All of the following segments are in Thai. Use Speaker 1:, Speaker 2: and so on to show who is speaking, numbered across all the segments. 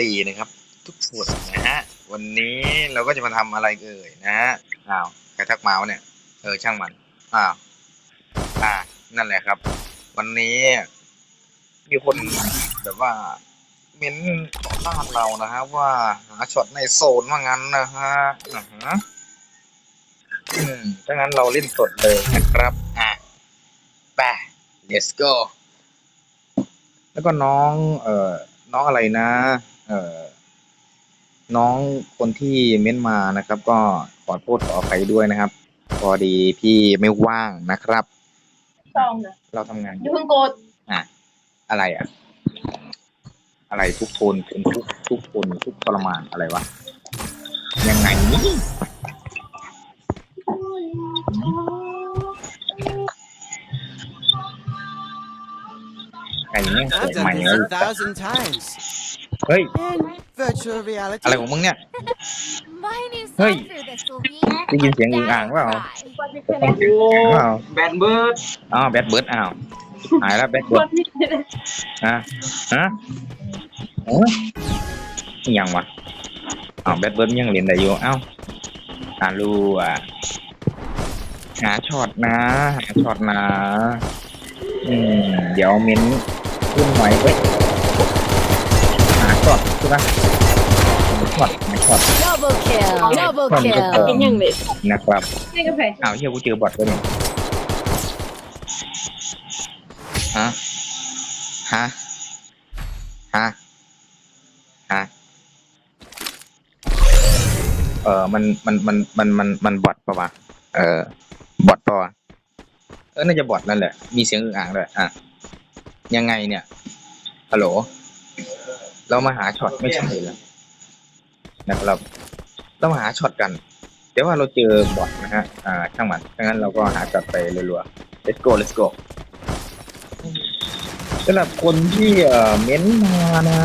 Speaker 1: ลย์นะครับ ทุกส่วนนะฮะวันนี้เราก็จะมาทำอะไรเอ่ยนะฮะอ้าวใครทักเมาส์เนี่ยเออช่างมันอ้าวอ่านั่นแหละครับ วันนี้มีคนแบบว่าเม้นต่อต้านเรานะฮะว่าหาช็อตในโซนว่างั้นนะฮะอ่าฮะอืมถ้างั้นเราเล่นสดเลยนะครับอะไป let's go แล้วก็น้อง เอ่อ น้องอะไรนะ เอ่อน้องคนที่เม้นมานะครับ ก็ขอโทษขออภัยด้วยนะครับ พอดีพี่ไม่ว่างนะครับ
Speaker 2: ซองนะ
Speaker 1: เราทำงาน
Speaker 2: อย่าเพิ่งกด
Speaker 1: อะอะไรอะ อะไรทุกโทนเป็นทุกทุกคนทุกทรมานอะไรวะยังไงนี่ไก่เนี่ยเกิด
Speaker 3: I've
Speaker 1: ใหม่
Speaker 3: done
Speaker 1: เล
Speaker 3: this
Speaker 1: ย
Speaker 3: a thousand times.
Speaker 1: เฮ้ย
Speaker 3: In virtual reality.
Speaker 1: อะไรของมึงเนี่ย
Speaker 4: My new
Speaker 1: Hey.
Speaker 4: song for this will be
Speaker 1: ได้ยินเสียงอึ่งอ่างเปล่า
Speaker 4: Cry.
Speaker 2: กดไม่เป็นไร
Speaker 1: อ้าว
Speaker 5: แบนเบิร์ด
Speaker 1: อ้าวแบดเบิร์ดอ้าวหายแล้วแบด
Speaker 2: ก
Speaker 1: เบิร์ด
Speaker 2: ดไม่เป็นไร
Speaker 1: ฮะฮะโอ้ยอิหยังวะอ้าวแบดเบิร์ดยังเรียนได้อยู่เอ้าหาลูอะหาช็อตนะหาช็อตนะอืมเดี๋ยวเม้นขึ้นหน่อยเว้ยหา ช็อตใช่ปะหาช็อตหาช็อต
Speaker 4: Double kill. Double
Speaker 1: From the
Speaker 4: kill.
Speaker 2: เป็นยังเลย
Speaker 1: นะครับ
Speaker 2: ให้กาแฟ
Speaker 1: อ้าวเฮียกูเจอบอทตัวนี้ฮะฮะฮะฮะเออมันมันมันมันมันมันบอทปะวะเออบอทปะวะเออน่าจะบอทนั่นแหละ มีเสียงอึ่งอ่างด้วยอะยังไงเนี่ยฮัลโหล เรามาหาช็อตไม่ใช่แล้วนะครับเรามาหาช็อตกันเดี๋ยวว่าเราเจอบอทนะฮะอ่าช่างมันดังนั้นเราก็หาจัดไปรัวๆ let's go let's go สำหรับคนที่เอ่อเม้นต์มานะ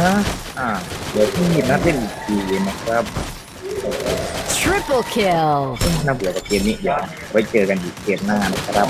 Speaker 1: อ่า เดี๋ยวพี่นัดเล่นอีกทีนะครับ
Speaker 4: Triple kill.
Speaker 1: น่าเบื่อกับเกมนี้เดี๋ยวไว้เจอกันอีกเกมหน้านะครับ